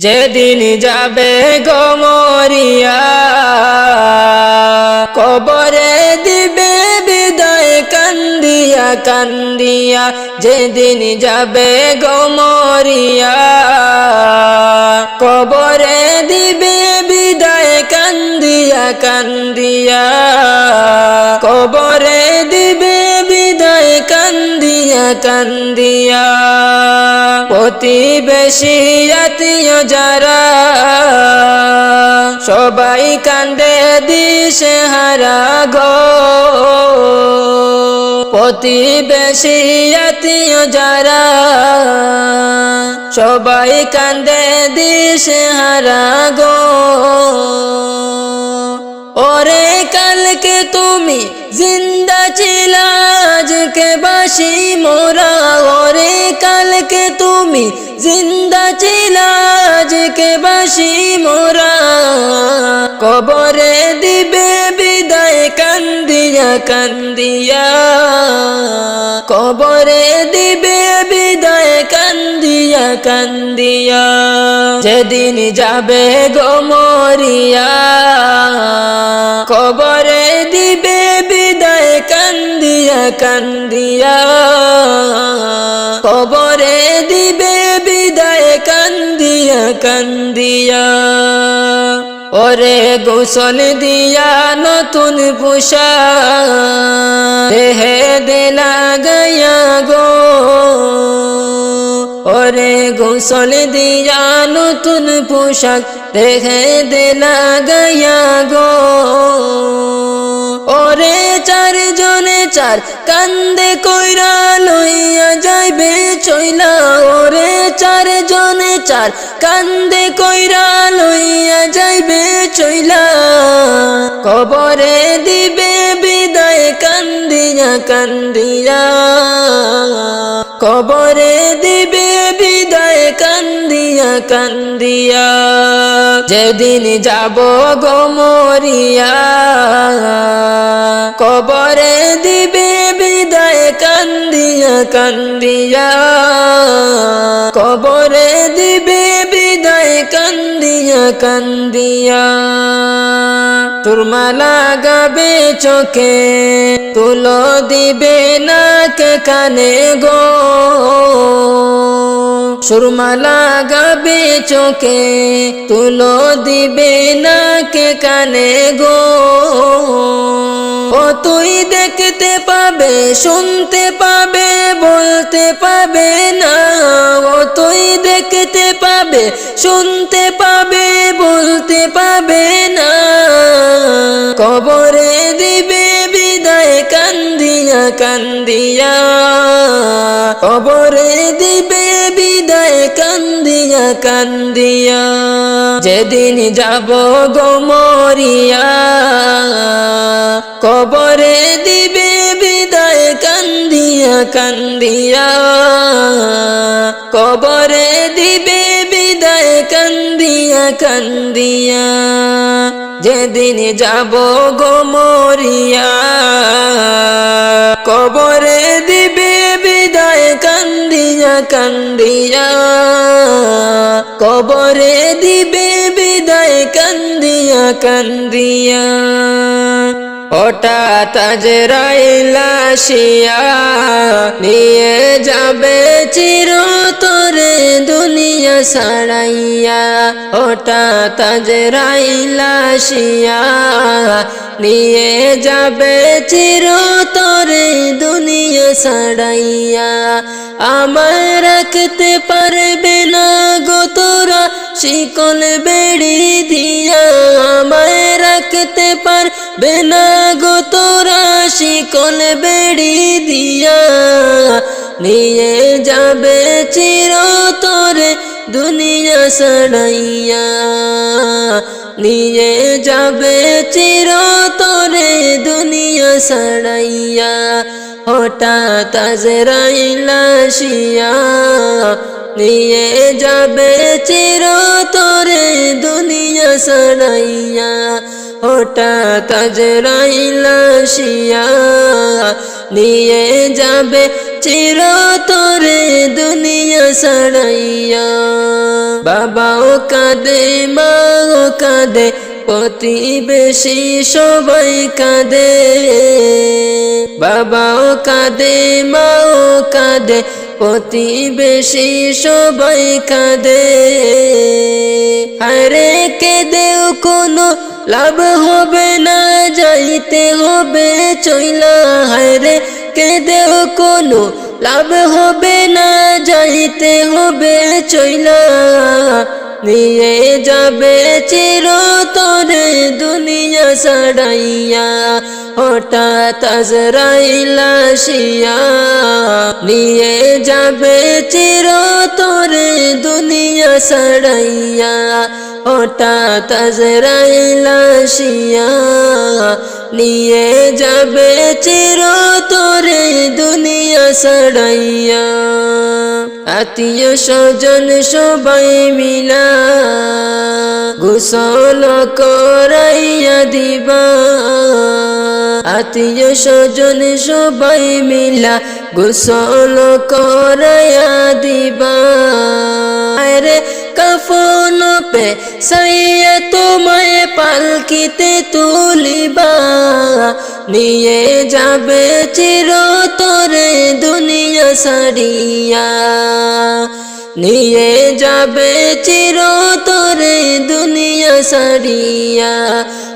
যেদিন যাবে গমরিয়া কবরে দিবে বিদায় কান্দিয়া কান্দিয়া, যেদিন যাবে গমরিয়া কবরে দিবে বিদায় কান্দিয়া কান্দিয়া, কবরে কান্দিয়া। প্রতিবেশী আত্মীয় যারা সবাই কান্দে দিশে হারা গো প্রতিবেশী আত্মীয় যারা সবাই কান্দে দিশে হারা গো কালকে তুমি জিন্দা ছিলা, আজকে বাসি মোরা। ওরে কালকে তুমি জিন্দা ছিলা, আজকে বাসি মোরা। কবরে দিবে বিদায়, কান্দিয়া কান্দিয়া। কবরে দিবে কান্দিয়া কান্দিয়া, যেদিন যাবে গমরিয়া কবরে দিবে বিদায় কান্দিয়া কান্দিয়া, কবরে দিবে বিদায় কান্দিয়া কান্দিয়া। ওরে গোসল দিয়া নতুন পোষা দেহে দিলা গয়া গো ওরে গোসল দিয়া নতুন পোশাক দেখে দিলা গয়া গো ওরে চার জনে চার কান্দে কইরা লইয়া যাইবে চইলা, ওরে চার জনে চার। কান্দে কইরা লইয়া যাইবে চইলা। কবরে দিবে বিদায়, কান্দিয়া কান্দিয়া। কবরে দিবে বিদায় কান্দিয়া কান্দিয়া, যেদিন যাব গমরিয়া কবরে দিবে বিদায় কান্দিয়া কান্দিয়া। কবরে দিবে বিদায় কান্দিয়া কান্দিয়া। তুরমালা গাবে চোখে, তুলো দিবে নাকে কানে গো। সুরমালা গাবে চোখে, তুলো দিবে না কে কানে গো। ও তুই দেখতে পাবে, শুনতে পাবে, বলতে পাবে না। ও তুই দেখতে পাবে, শুনতে পাবে, বলতে পাবে না। কবরে দিবে বিদায়, কান্দিয়া কান্দিয়া। কবরে দিবে কান্দিয়া কান্দিয়া, যেদিন যাব গমরিয়া কবরে দিবে বিদায় কান্দিয়া কান্দিয়া। কবরে দিবে বিদায় কান্দিয়া কান্দিয়া। যেদিন যাব গমরিয়া কবরে কান্দিয়া কবরে দিবে বিদায় কান্দিয়া কান্দিয়া। ওটা তাজরাইলাসিয়া নিয়ে যাবে চির তোরে দুনিয়া সারাইয়া। ওটা তাজরাইলাসিয়া নিয়ে যাবে চির তোরে দুনিয়া সারাইয়া। আমার রাখতে পারবে না গো তোরা, শিকল বেড়ি দিয়া। রাখতে পারবে না তোরা, শিকল বেড়ি দিয়া নিয়ে যাবে চির তোরে দুনিয়া সড়াইয়া নিয়ে যাবে চির তোরে দুনিয়া সড়াইয়া হঠাৎ আজরাইলাসিয়া নিয়ে যাবে চির তোরে দুনিয়া সড়াইয়া হঠাৎ আজরাইলাসিয়া নিয়ে যাবে চিরতরে দুনিয়া সারাইয়া। বাবাও কাঁদে, মাও কাঁদে, প্রতিবেশী সবাই কাঁদে। বাবাও কাঁদে, মাও কাঁদে প্রতিবেশী সবাই কাঁদে। আরে কেঁদেও কোনো লাভ হবে না, যাইতে হবে, চইলা। হায়রে কেঁদেও কোনো লাভ হবে না, যাইতে হবে, চইলা। নিয়ে যাবে চির তোরে দুনিয়া সাড়াইয়া হঠাৎ আজরাইলা শিয়া নিয়ে যাবে চির তোরে দুনিয়া সাড়াইয়া হঠাৎ আজরাইলা শিয়া নিয়ে যাবে চির তোরে দুনিয়া সাড়াইয়া আত্মীয় স্বজন সবাই মিলা গোসল করাইয়া দিবা। আত্মীয় স্বজন সবাই মিলা গোসল করাইয়া দিবা। রে কাফন পে সাইয়া তোমায় পালকিতে তুলিবা। নিয়ে যাবে চির তোরে দুনিয়া সারিয়া। নিয়ে যাবে চির তোরে দুনিয়া সারিয়া,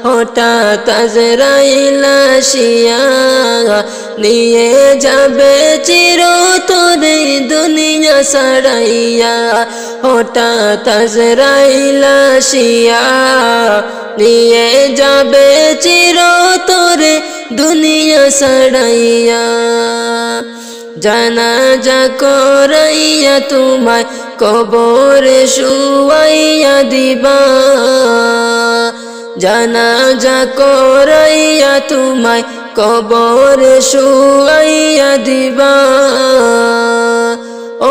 হঠাৎ আজরাইলা শিয়া নিয়ে যাবে চির তোরে দুনিয়া সারাইয়া, হঠাৎ আজরাইলা শিয়া নিয়ে যাবে চির তোরে দুনিয়া সারাইয়া। জানাজা করাইয়া তোমায় কবরে শুয়াইয়া দিবা। জানাজা করাইয়া তোমায় কবরে শুয়াইয়া দিবা।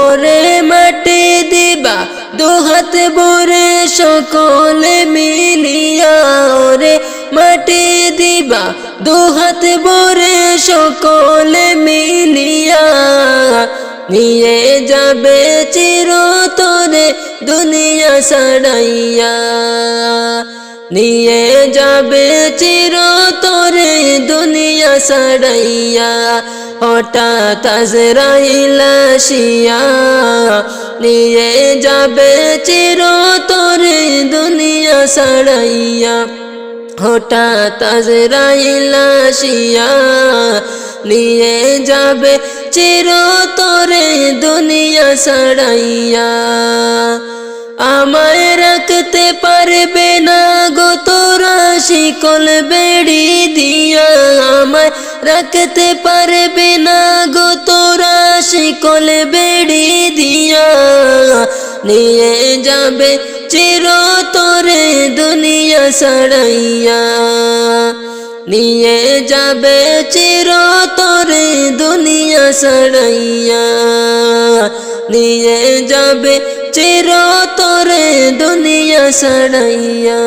ওরে মাটি দিবা, দুহাত বরে সকলে মিলিয়া। ওরে মাটি দিবা দুহাত বরে সকলে মিলিয়া। নিয়ে যাবে চির তোরে দুনিয়া সাড়াইয়া নিয়ে যাবে চির তোরে দুনিয়া সাড়াইয়া হঠাৎ আজরাইলা শিয়া নিয়ে যাবে চির তোরে দুনিয়া সাড়াইয়া হঠাৎ আজরাইলা শিয়া নিয়ে যাবে চির তোরে দুনিয়া সাড়াইয়া আমায় রাখতে পারবে না গো তোরা শিকল বেড়ি দিয়া। আমায় রাখতে পারবে না গো তোরা শিকল বেড়ি দিয়া। নিয়ে যাবে চির তোরে দুনিয়া সড়াইয়া নিয়ে যাবে চির তোরে দুনিয়া সড়াইয়া নিয়ে যাবে চির তোরে দুনিয়া সাড়াইয়া